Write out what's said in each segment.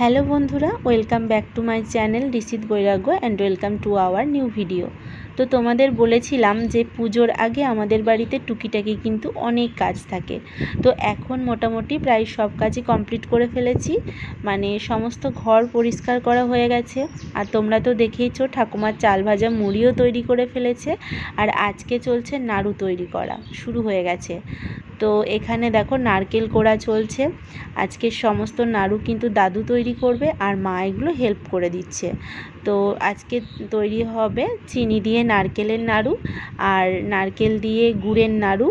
Hello বন্ধুরা, welcome back to my channel Rishit Bairagya and welcome to our new video. তো তোমাদের বলেছিলাম যে পুজোর আগে আমাদের বাড়িতে টুকিটাকি কিন্তু অনেক কাজ থাকে। তো এখন মোটামুটি প্রায় সব কাজই কমপ্লিট করে ফেলেছি। মানে সমস্ত ঘর পরিষ্কার করা হয়ে গেছে। আর তোমরা তো দেখেইছো ঠাকুমার চাল ভাজা মুড়িও তৈরি করে ফেলেছে। আর আজকে চলছে নাড়ু তৈরি করা, শুরু হয়ে গেছে। তো এখানে দেখো নারকেল কোড়া চলছে। আজকে সমস্ত নাড়ু কিন্তু দাদু তৈরি করবে আর মা এগুলো হেল্প করে দিচ্ছে। তো আজকে তৈরি হবে চিনি দিয়ে নারকেলের নাড়ু আর নারকেল দিয়ে গুড়ের নাড়ু।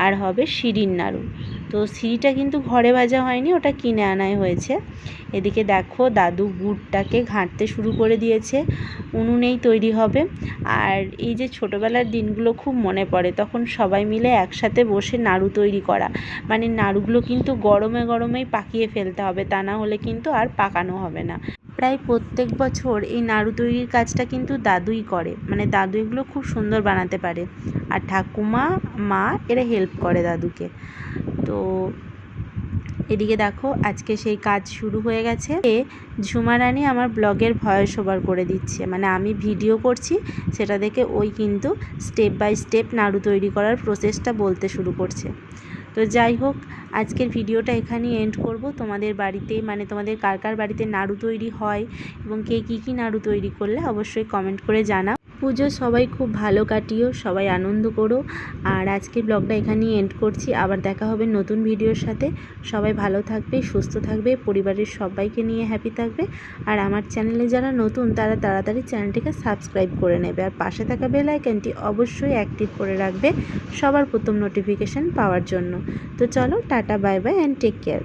আর হবে শিরির নাড়ু। তো সিঁড়িটা কিন্তু ঘরে ভাজা হয়নি, ওটা কিনে আনাই হয়েছে। এদিকে দেখো দাদু গুড়টাকে ঘাঁটতে শুরু করে দিয়েছে, উনুনেই তৈরি হবে। আর এই যে ছোটোবেলার দিনগুলো খুব মনে পড়ে, তখন সবাই মিলে একসাথে বসে নাড়ু তৈরি করা। মানে নাড়ুগুলো কিন্তু গরমে গরমেই পাকিয়ে ফেলতে হবে, তা না হলে কিন্তু আর পাকানো হবে না। প্রায় প্রত্যেক বছর এই নাড়ু তৈরির কাজটা কিন্তু দাদুই করে। মানে দাদু এগুলো খুব সুন্দর বানাতে পারে। আর ঠাকুমা, মা, এরা হেল্প করে দাদুকে। তো এদিকে দেখো, আজকে সেই কাজ শুরু হয়ে গেছে। এ ঝুমা রানী আমার ব্লগের ভয়েস ওভার করে দিচ্ছে। মানে আমি ভিডিও করছি, সেটা দেখে ওই কিন্তু স্টেপ বাই স্টেপ নাড়ু তৈরি করার প্রসেসটা বলতে শুরু করছে। তো যাই হোক, আজকের ভিডিওটা এখানেই এন্ড করব। তোমাদের বাড়িতে মানে তোমাদের কার কার বাড়িতে নাড়ু তৈরি হয় এবং কে কী কী নাড়ু তৈরি করলে অবশ্যই কমেন্ট করে জানাও। পুজো সবাই খুব ভালো কাটিও, সবাই আনন্দ করো। আর আজকের ব্লগটা এখানেই এন্ড করছি। আবার দেখা হবে নতুন ভিডিওর সাথে। সবাই ভালো থাকবে, সুস্থ থাকবে, পরিবারের সবাইকে নিয়ে হ্যাপি থাকবে। আর আমার চ্যানেলে যারা নতুন, তারা তাড়াতাড়ি চ্যানেলটিকে সাবস্ক্রাইব করে নেবে। আর পাশে থাকা বেল অবশ্যই অ্যাক্টিভ করে রাখবে সবার প্রথম নোটিফিকেশান পাওয়ার জন্য। তো চলো, tata bye bye and take care